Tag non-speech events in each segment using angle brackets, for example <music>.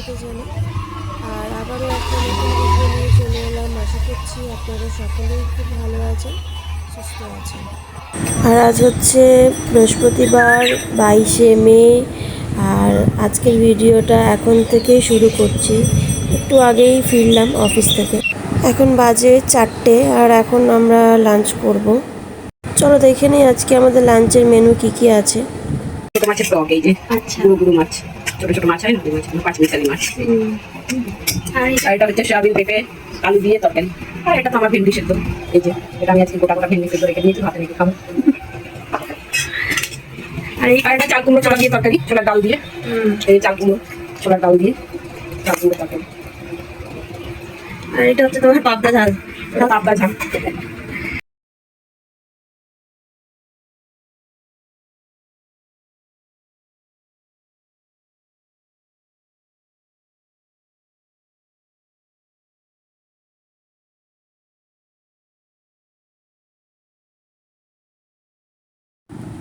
আপনাদের স্বাগত জানাই আর আবারও একটা নতুন ভিডিও নিয়ে চলে এলাম। আশা করছি আপনারা সকলেই খুব ভালো আছেন সুস্থ আছেন। আর আজ হচ্ছে বৃহস্পতিবার বাইশে মে। আর আজকের ভিডিওটা এখন থেকেই শুরু করছি। একটু আগেই ফিরলাম অফিস থেকে। এখন বাজে চারটে আর এখন আমরা লাঞ্চ করব। চলো দেখে নিই আজকে আমাদের লাঞ্চের মেনু কি কি আছে। ছোট মাছের টক এই যে। আচ্ছা। গুঁড়ো মাছ। ছোট ছোট মাছ হয় না মাছ পাঁচ মিশালি মাছ। আর এটা হচ্ছে সয়াবিন পেঁপে আলু দিয়ে তরকারি। আর এটা তো আমার ভেন্ডি সেদ্ধ। এই যে এটা আমি আজকে গোটা গোটা ভেন্ডি সেদ্ধ রেখে দিয়েছি ভাতে রেখে খাব। আর এই আর এটা চাল কুমড়ো ছোলা দিয়ে তরকারি ছোলার ডাল দিয়ে। এই চাল কুমড়ো ছোলার ডাল দিয়ে চাল কুমড়ো তরকারি। আর এটা হচ্ছে তোমার পাবদা ঝাল। এটা পাবদা ঝাল।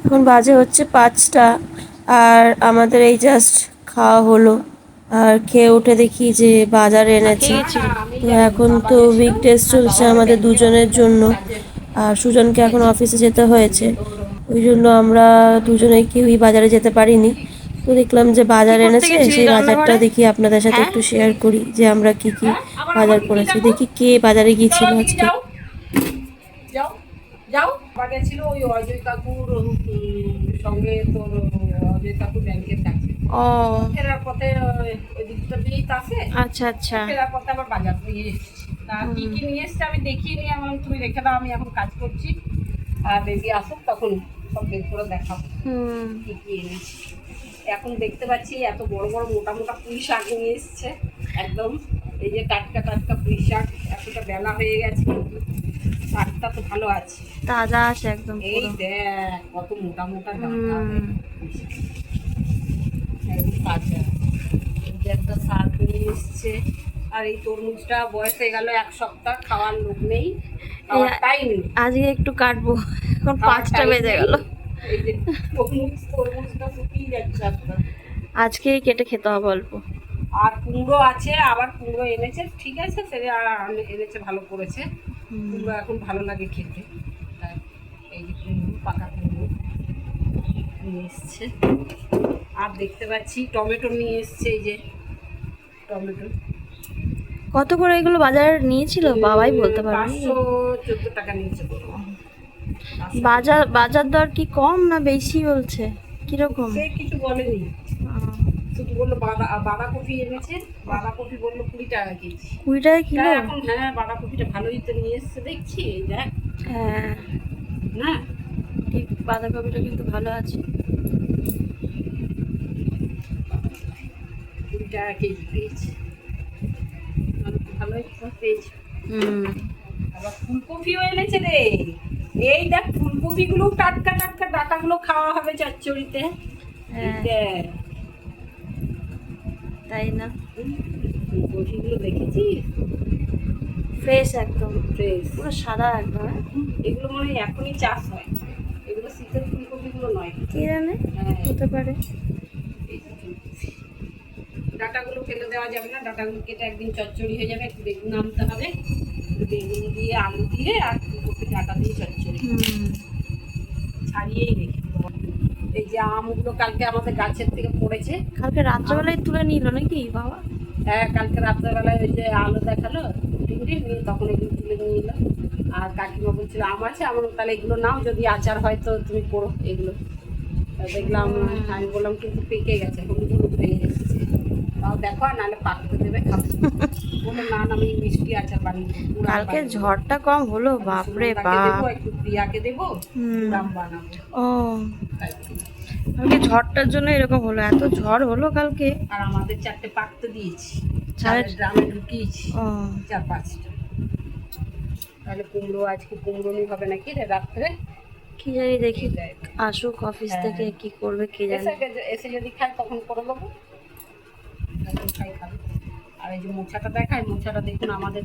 এখন বাজে হচ্ছে পাঁচটা আর আমাদের এই জাস্ট খাওয়া হলো। আর খেয়ে উঠে দেখি যে বাজার এনেছে। এখন তো উইক টেস্ট চলছে আমাদের দুজনের জন্য। আর সুজনকে এখন অফিসে যেতে হয়েছে। ওই জন্য আমরা দুজনে কেউই বাজারে যেতে পারিনি। তো দেখলাম যে বাজার এনেছে, সেই বাজারটা দেখি আপনাদের সাথে একটু শেয়ার করি যে আমরা কি কি বাজার করেছি। দেখি কে বাজারে গিয়েছিল আজকে। যাও যাও ওই অজয় কাকুর সঙ্গে তোর অজয় কাকুর ব্যাংকের কাছে ও। ফেরার পথে ওই দিকটা দিয়েই আছে। আচ্ছা আচ্ছা। ফেরার পথে আবার বাজার দিয়ে এসেছি। তা কি কি নিয়ে এসছে আমি দেখিয়ে নিয়ে আমার তুমি রেখে দাও আমি এখন কাজ করছি। আর বেবি আসুক তখন সব বের করে দেখাবো। হুম। কি কি এনেছি। এখন দেখতে পাচ্ছি এত বড় বড় মোটা মোটা পুঁই শাক নিয়ে এসছে। একদম এই যে টাটকা টাটকা পুঁই শাক এতটা বেলা হয়ে গেছে শাকটা তো ভালো আছে। তাজা আছে একদম এই দেখ কত মোটা মোটা ডাঁটা একদম তাজা। একটা শাক নিয়ে এসছে। আর এই তরমুজটা বয়স হয়ে গেল এক সপ্তাহ খাওয়ার লোক নেই টাইম নেই। আজকে একটু কাটবো। এখন পাঁচটা বেজে। গেল। আজকেই কেটে খেতে হবে অল্প। আর কুমড়ো আছে আবার কুমড়ো এনেছে ঠিক আছে সেটা এনেছে ভালো করেছে। কুমড়ো এখন ভালো লাগে খেতে। তাই এই যে কুমড়ো পাকা কুমড়ো নিয়ে এসছে। আর দেখতে পাচ্ছি টমেটো নিয়ে এসছে এই যে টমেটো। কত করে এগুলো বাজার নিয়েছিল? বাবাই বলতে পারবে। পাঁচশো চোদ্দ টাকা নিয়েছে। বাজার বাজার দর কি কম না বেশি বলছে? কীরকম? সে কিছু বলেনি। শুধু বলল বাঁধা বাঁধাকপি এনেছে বাঁধাকপি বলল কুড়ি টাকা কেজি। কুড়ি টাকা তা কিলো এখন হ্যাঁ বাঁধাকপিটা ভালোই তো নিয়ে এসছে দেখছি দেখ। হ্যাঁ। না? ঠিক বাঁধাকপিটা কিন্তু ভালো আছে। কুড়ি টাকা কেজি পেয়েছি। ভালোই তো পেয়েছি। হুম। আবার ফুলকপিও এনেছে রে। এই দেখ ফুলকপিগুলো টাটকা টাটকা ডাটাগুলো খাওয়া হবে চচ্চড়িতে। হ্যাঁ। দেখ, তাই না? ফুলকপিগুলো দেখেছিস? ফ্রেশ একদম। ফ্রেশ পুরো সাদা একদম হ্যাঁ? এগুলো মনে হয় এখনই চাষ হয়। এগুলো শীতের ফুলকপিগুলো নয়। কে জানে? হ্যাঁ। হতে পারে। ডাটাগুলো ফেলে দেওয়া যাবে না ডাটাগুলো কেটে একদিন চচ্চড়ি হয়ে যাবে একটু বেগুন আনতে হবে। বেগুন দিয়ে আলু দিয়ে আর ফুলকপি ডাটা দিয়ে চচ্চড়ি। ছাড়িয়েই রেখে এই যে আমগুলো কালকে আমাদের গাছের থেকে পড়েছে। কালকে রাত্রেবেলায় তুলে নিল নাকি বাবা? হ্যাঁ কালকে রাত্রেবেলায় ওই যে আলো দেখাল নিয়ে তখন এগুলো তুলে নিয়ে এলো আর কাকিমা বলছিল আম আছে আমার তাহলে এগুলো নাও যদি আচার হয় তো তুমি করো এগুলো। দেখলাম আমি বললাম কিন্তু পেকে গেছে হলুদ হলুদ হয়ে এসেছে তাও দেখো আর নাহলে পাকতে দেবে খাব। <laughs> বলল না আমি মিষ্টি আচার বানিয়ে কালকে ঝড়টা কম হলো বাপরে বাপ। একটু প্রিয়াকে দেবো। বানাবো। ও। কালকে ঝড়টার জন্য এরকম হলো এত ঝড় হলো কালকে। আর আমাদের চারটে পাকতে দিয়েছি। চার- চারের ড্রামে ঢুকিয়েছি। চার পাঁচটা। তাহলে কুমড়ো আজকে কুমড়ো নি হবে নাকি রে রাত্রে? কি জানি দেখি। আসুক অফিস হ্যাঁ। থেকে কি করবে কে জানে। এসে যদি খায় তখন করে দেবো। আর এই যে মোছাটা দেখায় মোছাটা দেখুন আমাদের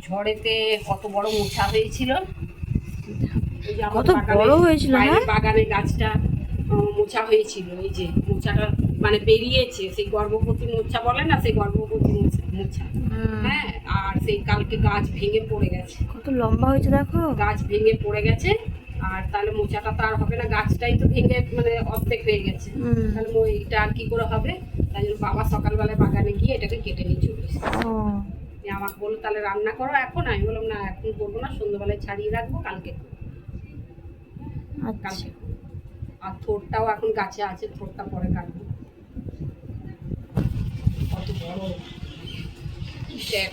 ঝড়েতে কত বড় মোছা হয়েছিল। কত বড় হয়েছিল, হ্যাঁ? বাগানে গাছটা মোছা হয়েছিল এই যে মোছাটা মানে বেরিয়েছে সেই গর্ভবতী মোছা বলে না সেই গর্ভবতী মোচা হ্যাঁ আর সেই কালকে গাছ ভেঙে পড়ে গেছে। কত লম্বা হয়েছে দেখো। গাছ ভেঙে পড়ে গেছে আর তাহলে মোচাটা তো আর হবে না গাছটাই তো ভেঙে মানে অর্ধেক হয়ে গেছে। তাহলে এটা আর কি করে হবে? তাই জন্য বাবা সকালবেলায় বাগানে গিয়ে এটাকে কেটে নিয়ে চলে এসেছে। আমাকে বলল তাহলে রান্না করো এখন। আমি বললাম না এখন করব না সন্ধ্যাবেলায় ছাড়িয়ে রাখব কালকে। আচ্ছা। কালকে। আর থোরটাও এখন গাছে আছে থোরটা পরে কাটবো। কত বড়। দেখ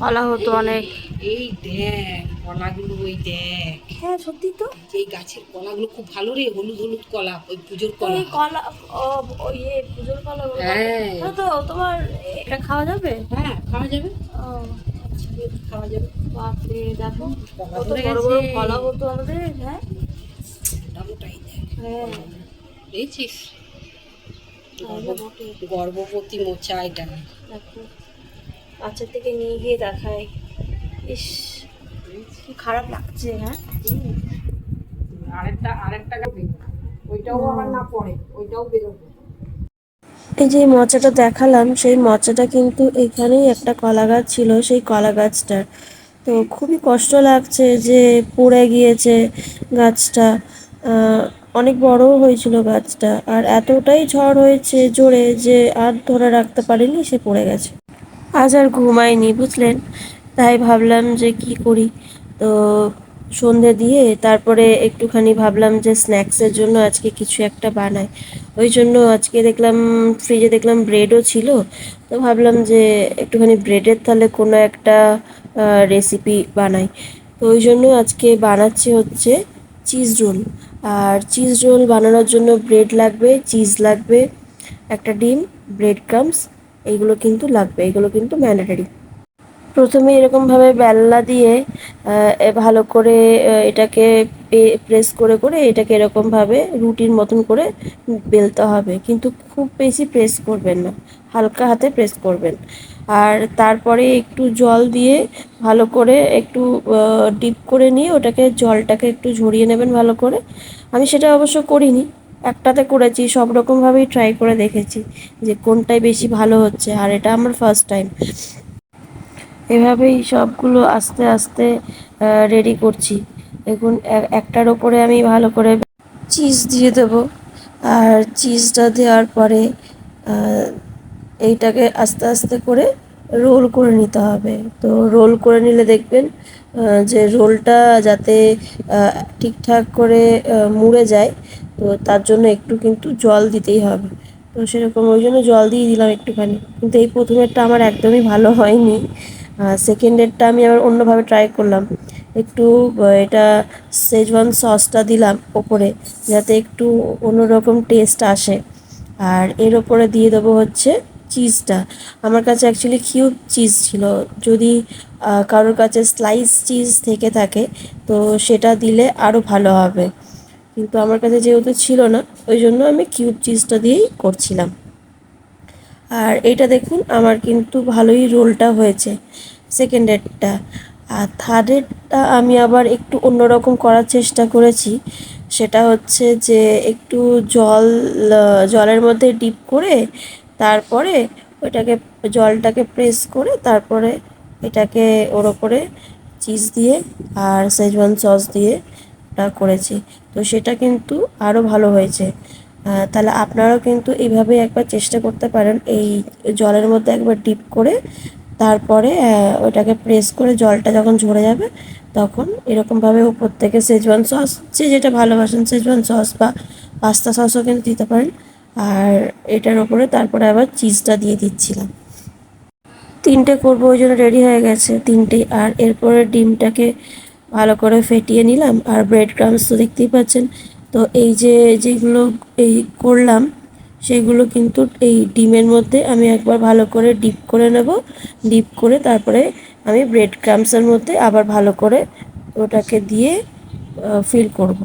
কলা হতো অনেক। এই দেখ কলাগুলো ওই দেখ। হ্যাঁ সত্যি তো। এই গাছের কলাগুলো খুব ভালো রে হলুদ হলুদ কলা ওই পুজোর কলা। কলা ও ও ইয়ে পুজোর কলা হ্যাঁ। তো তোমার এটা খাওয়া যাবে? হ্যাঁ খাওয়া যাবে। ও আচ্ছা খাওয়া যাবে। বাপরে দেখো কত বড় বড় কলা হতো আমাদের হ্যাঁ? মোটামোটাই হ্যাঁ। দেখছিস? গর্ভবতী মোচা এটা দেখো। বাচ্চার থেকে নিয়ে গিয়ে দেখায়। ইস কি খারাপ লাগছে হ্যাঁ? আরেকটা আরেকটা। ওইটাও আবার না পড়ে ওইটাও বেরোবে। এই যে মচাটা দেখালাম সেই মচাটা কিন্তু এখানেই একটা কলা গাছ ছিল সেই কলা গাছটার। তো খুবই কষ্ট লাগছে যে পড়ে গিয়েছে গাছটা। আহ, অনেক বড়ও হয়েছিল গাছটা। আর এতটাই ঝড় হয়েছে জোরে যে আর ধরে রাখতে পারিনি, সে পড়ে গেছে। আজ আর ঘুমায়নি, বুঝলেন? তাই ভাবলাম যে কি করি? তো সন্ধে দিয়ে তারপরে একটুখানি ভাবলাম যে স্ন্যাক্সের জন্য আজকে কিছু একটা বানাই। ওই জন্য আজকে দেখলাম ফ্রিজে দেখলাম ব্রেডও ছিল। তো ভাবলাম যে একটুখানি ব্রেডের তাহলে কোনো একটা রেসিপি বানাই। তো ওই জন্য আজকে বানাচ্ছি হচ্ছে চিজ রোল আর চিজ রোল বানানোর জন্য ব্রেড লাগবে চিজ লাগবে, একটা ডিম ব্রেড ক্রামস এইগুলো কিন্তু লাগবে এগুলো কিন্তু ম্যান্ডেটারি প্রথমে এরকমভাবে বেল্লা দিয়ে ভালো করে এটাকে প্রেস করে করে এটাকে এরকমভাবে রুটির মতন করে বেলতে হবে। কিন্তু খুব বেশি প্রেস করবেন না। হালকা হাতে প্রেস করবেন। আর তারপরে একটু জল দিয়ে ভালো করে একটু ডিপ করে নিয়ে ওটাকে জলটাকে একটু ঝরিয়ে নেবেন ভালো করে। আমি সেটা অবশ্য করিনি। একটাতে করেছি, সব রকমভাবেই ট্রাই করে দেখেছি যে কোনটাই বেশি ভালো হচ্ছে। আর এটা আমার ফার্স্ট টাইম এভাবেই সবগুলো আস্তে আস্তে রেডি করছি। দেখুন একটার ওপরে আমি ভালো করে চিজ দিয়ে দেবো। আর চিজটা দেওয়ার পরে এইটাকে আস্তে আস্তে করে রোল করে নিতে হবে। তো রোল করে নিলে দেখবেন যে রোলটা যাতে ঠিকঠাক করে মুড়ে যায়, তো তার জন্য একটু কিন্তু জল দিতেই হবে। তো সেরকম ওই জন্য জল দিয়ে দিলাম একটুখানি। কিন্তু এই প্রথমেরটা আমার একদমই ভালো হয়নি। সেকেন্ডেরটা আমি আবার অন্যভাবে ট্রাই করলাম। একটু এটা সেজওয়ান সসটা দিলাম ওপরে, যাতে একটু অন্যরকম টেস্ট আসে। আর এর ওপরে দিয়ে দেবো হচ্ছে চিজটা আমার কাছে অ্যাকচুয়ালি কিউব চিজ ছিল। যদি কারোর কাছে স্লাইস চিজ থেকে থাকে, তো সেটা দিলে আরও ভালো হবে। কিন্তু আমার কাছে যেহেতু ছিল না, ওই জন্য আমি কিউব চিজটা দিয়েই করছিলাম। আর এটা দেখুন, আমার কিন্তু ভালোই রোলটা হয়েছে সেকেন্ডেরটা আর থার্ডেরটা আমি আবার একটু অন্যরকম করার চেষ্টা করেছি। সেটা হচ্ছে যে একটু জল জলের মধ্যে ডিপ করে তারপরে ওইটাকে, জলটাকে প্রেস করে তারপরে এটাকে ওর ওপরে চিজ দিয়ে আর সেজওয়ান সস দিয়ে ওটা করেছি। তো সেটা কিন্তু আরও ভালো হয়েছে। তাহলে আপনারাও কিন্তু এইভাবে একবার চেষ্টা করতে পারেন। এই জলের মধ্যে একবার ডিপ করে তারপরে ওটাকে প্রেস করে জলটা যখন ঝরে যাবে, তখন এরকমভাবে উপর থেকে সেজওয়ান সস যে যেটা ভালোবাসেন সেজওয়ান সস বা পাস্তা সসও কিন্তু দিতে পারেন। আর এটার ওপরে তারপরে আবার চিজটা দিয়ে দিচ্ছিলাম। তিনটে করব, ওই জন্য রেডি হয়ে গেছে তিনটে। আর এরপরে ডিমটাকে ভালো করে ফেটিয়ে নিলাম। আর ব্রেড ক্রামস তো দেখতেই পাচ্ছেন তো এই যে যেগুলো এই করলাম, সেগুলো কিন্তু এই ডিমের মধ্যে আমি একবার ভালো করে ডিপ করে নেব। ডিপ করে তারপরে আমি ব্রেড ক্রামসের মধ্যে আবার ভালো করে ওটাকে দিয়ে ফিল করব।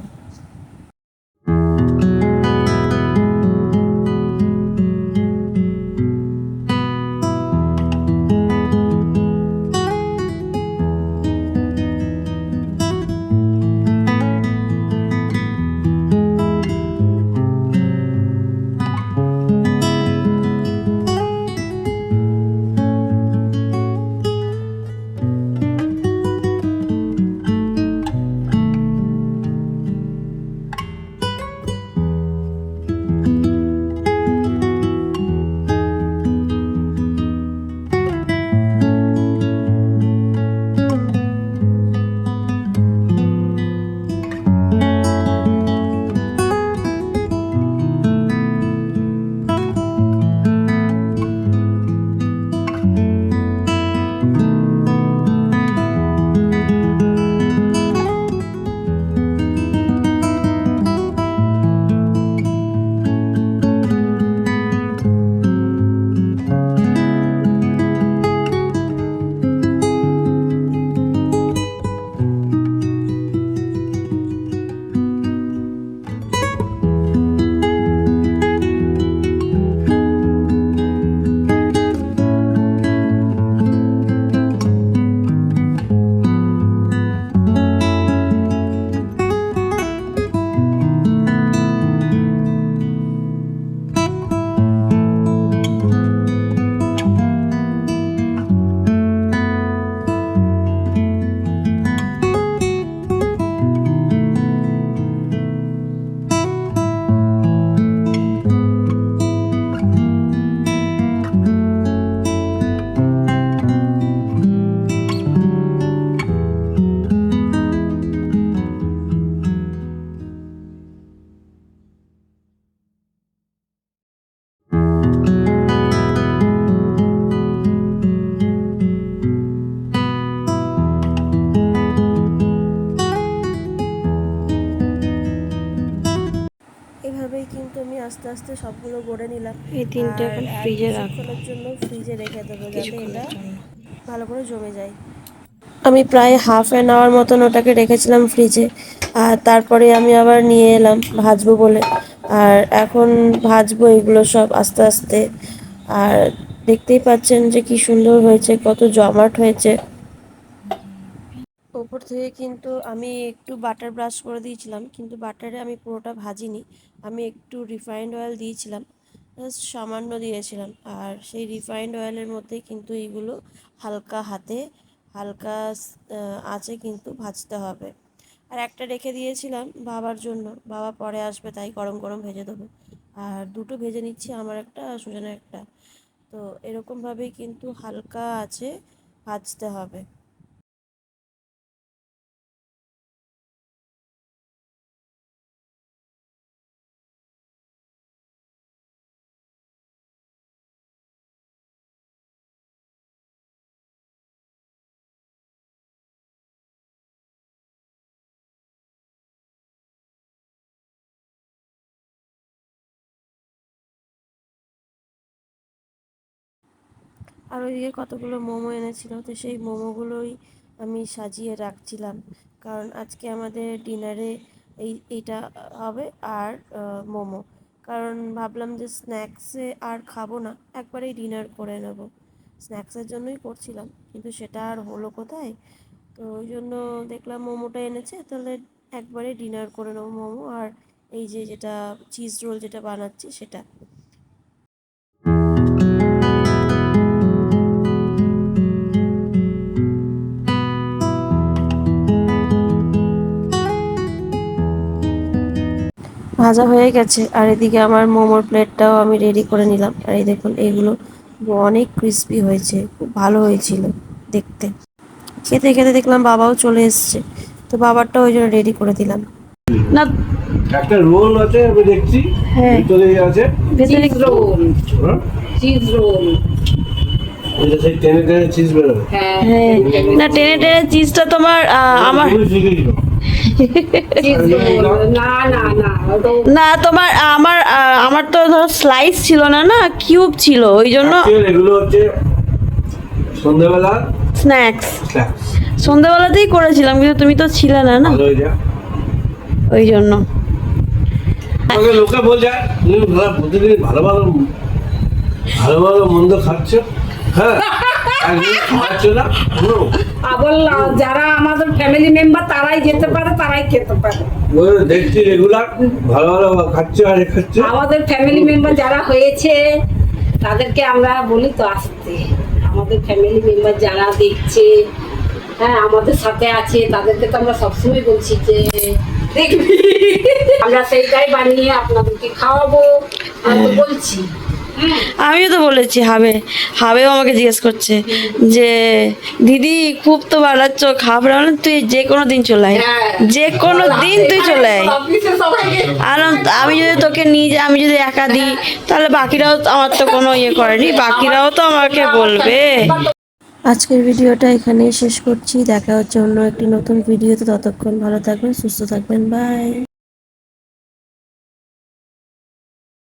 সবগুলো গড়ে নিলাম। এই তিনটে এখন ফ্রিজে রাখ কিছুক্ষণের জন্য ফ্রিজে রেখে দেবো যাতে এটা ভালো করে জমে যায়। আমি প্রায় হাফ অ্যান আওয়ার মতন ওটাকে রেখেছিলাম ফ্রিজে আর তারপরে আমি আবার নিয়ে এলাম ভাজবো বলে। আর এখন ভাজবো এগুলো সব আস্তে আস্তে। আর দেখতেই পাচ্ছেন যে কি সুন্দর হয়েছে কত জমাট হয়েছে। ওপর থেকে কিন্তু আমি একটু বাটার ব্রাশ করে দিয়েছিলাম, কিন্তু বাটারে আমি পুরোটা ভাজিনি। আমি একটু রিফাইন্ড অয়েল দিয়েছিলাম জাস্ট সামান্য দিয়েছিলাম। আর সেই রিফাইন্ড অয়েলের মধ্যে কিন্তু এইগুলো হালকা হাতে, হালকা আঁচে কিন্তু ভাজতে হবে। আর একটা রেখে দিয়েছিলাম বাবার জন্য। বাবা পরে আসবে, তাই গরম গরম ভেজে দেবো। আর দুটো ভেজে নিচ্ছি, আমার একটা সুজনের একটা। তো এরকমভাবেই কিন্তু হালকা আছে ভাজতে হবে। আর ওইদিকে কতগুলো মোমো এনেছিল, তো সেই মোমোগুলোই আমি সাজিয়ে রাখছিলাম। কারণ আজকে আমাদের ডিনারে এই, এইটা হবে আর মোমো। কারণ ভাবলাম যে স্ন্যাক্সে আর খাব না, একবারেই ডিনার করে নেব। স্ন্যাক্সের জন্যই করছিলাম, কিন্তু সেটা আর হলো কোথায়? তো ওই জন্য দেখলাম মোমোটা এনেছে, তাহলে একবারে ডিনার করে নেব মোমো। আর এই যে যেটা, চিজ রোল যেটা বানাচ্ছি সেটা। ভাজা হয়ে গেছে। আর এদিকে আমার মোমোর প্লেটটাও আমি রেডি করে নিলাম। আর এই দেখুন এগুলো অনেক ক্রিস্পি হয়েছে খুব ভালো হয়েছিল দেখতে। খেতে খেতে দেখলাম বাবাও চলে এসছে। তো বাবারটা ওই জন্য রেডি করে দিলাম। না একটা রোল আছে আমি দেখছি। হ্যাঁ। ভিতরে আছে। ভেতরে রোল হ্যাঁ? চিজ রোল টেনে টেনে চিজ বেরোবে হ্যাঁ। হ্যাঁ। না টেনে টেনে চিজটা তোমার আমার না না না ওটা না তোমার আমার আমার তো ধরো স্লাইস ছিল না না কিউব ছিল ওই জন্য এগুলো হচ্ছে সন্ধ্যাবেলা স্ন্যাক্স সন্ধ্যাবেলাতেই করেছিলাম কিন্তু তুমি তো ছিলে না না? ওই জন্য। লোকে বলছে তুমি ভালো প্রতিদিন ভালো ভালো ভালো ভালো মন্দ খাচ্ছ? হ্যাঁ। আবার যারা আমাদের ফ্যামিলি মেম্বার তারাই যেতে পারে তারাই খেতে পারে। দেখছি রেগুলার ভালো ভালো খাচ্ছ আর আমাদের ফ্যামিলি মেম্বার যারা হয়েছে তাদেরকে আমরা বলি তো আসতে। আমাদের ফ্যামিলি মেম্বার যারা দেখছে হ্যাঁ আমাদের সাথে আছে তাদেরকে তো আমরা সবসময় বলছি যে দেখবি। আমরা সেইটাই বানিয়ে আপনাদেরকে খাওয়াবো। আমি বলছি হ্যাঁ। আমিও তো বলেছি হাবে, হাবেও আমাকে জিজ্ঞেস করছে যে, দিদি, খুব তো বাড়াচ্ছ খাবার তুই যে কোনো দিন চলে আয়। যে কোনো দিন তুই চলে আয়। আর আমি যদি তোকে নিয়ে আমি যদি একা দিই, তাহলে বাকিরাও আমার তো কোনো ইয়ে করেনি, বাকিরাও তো আমাকে বলবে। আজকের ভিডিওটা এখানেই শেষ করছি। দেখা হচ্ছে অন্য একটি নতুন ভিডিওতে। ততক্ষণ ভালো থাকবেন, সুস্থ থাকবেন। বাই।